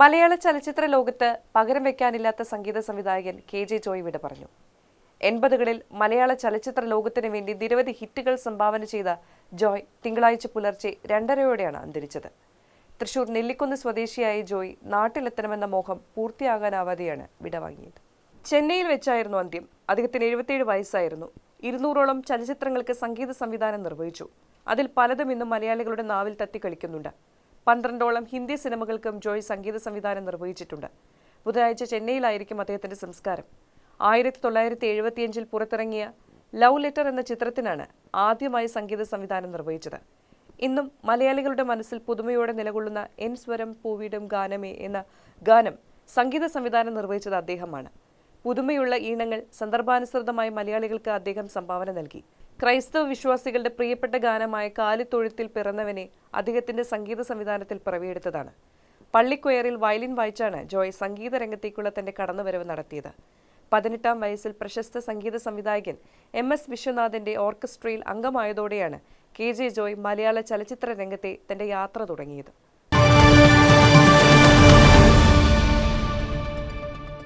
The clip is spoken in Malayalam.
മലയാള ചലച്ചിത്ര ലോകത്ത് പകരം വെക്കാനില്ലാത്ത സംഗീത സംവിധായകൻ കെ ജെ ജോയ് വിട പറഞ്ഞു. എൺപതുകളിൽ മലയാള ചലച്ചിത്ര ലോകത്തിന് വേണ്ടി നിരവധി ഹിറ്റുകൾ സംഭാവന ചെയ്ത ജോയ് തിങ്കളാഴ്ച പുലർച്ചെ രണ്ടരയോടെയാണ് അന്തരിച്ചത്. തൃശൂർ നെല്ലിക്കുന്ന് സ്വദേശിയായ ജോയ് നാട്ടിലെത്തണമെന്ന മോഹം പൂർത്തിയാകാനാവാതെയാണ് വിടവാങ്ങിയത് ചെന്നൈയിൽ വെച്ചായിരുന്നു അന്ത്യം. അദ്ദേഹത്തിന് എഴുപത്തിയേഴ് വയസ്സായിരുന്നു. ഇരുന്നൂറോളം ചലച്ചിത്രങ്ങൾക്ക് സംഗീത സംവിധാനം നിർവഹിച്ചു. അതിൽ പലതും ഇന്നും മലയാളികളുടെ നാവിൽ തത്തിക്കളിക്കുന്നുണ്ട്. പന്ത്രണ്ടോളം ഹിന്ദി സിനിമകൾക്കും ജോയ് സംഗീത സംവിധാനം നിർവഹിച്ചിട്ടുണ്ട്. ബുധനാഴ്ച ചെന്നൈയിലായിരിക്കും അദ്ദേഹത്തിന്റെ സംസ്കാരം. ആയിരത്തി തൊള്ളായിരത്തി എഴുപത്തിയഞ്ചിൽ പുറത്തിറങ്ങിയ ലവ് ലെറ്റർ എന്ന ചിത്രത്തിനാണ് ആദ്യമായി സംഗീത സംവിധാനം നിർവഹിച്ചത്. ഇന്നും മലയാളികളുടെ മനസ്സിൽ പുതുമയോടെ നിലകൊള്ളുന്ന എൻ സ്വരം പൂവിടും ഗാനമേ എന്ന ഗാനം സംഗീത സംവിധാനം നിർവഹിച്ചത് അദ്ദേഹമാണ്. പുതുമയുള്ള ഈണങ്ങൾ സന്ദർഭാനുസൃതമായി മലയാളികൾക്ക് അദ്ദേഹം സംഭാവന നൽകി. ക്രൈസ്തവ വിശ്വാസികളുടെ പ്രിയപ്പെട്ട ഗാനമായ കാലിത്തൊഴുത്തിൽ പിറന്നവനെ അദ്ദേഹത്തിന്റെ സംഗീത സംവിധാനത്തിൽ പിറവിയെടുത്തതാണ്. പള്ളിക്കൊയറിൽ വയലിൻ വായിച്ചാണ് ജോയ് സംഗീത രംഗത്തേക്കുള്ള തന്റെ കടന്നുവരവ് നടത്തിയത്. പതിനെട്ടാം വയസ്സിൽ പ്രശസ്ത സംഗീത സംവിധായകൻ എം എസ് വിശ്വനാഥന്റെ ഓർക്കസ്ട്രയിൽ അംഗമായതോടെയാണ് കെ ജെ ജോയ് മലയാള ചലച്ചിത്ര രംഗത്തെ തന്റെ യാത്ര തുടങ്ങിയത്.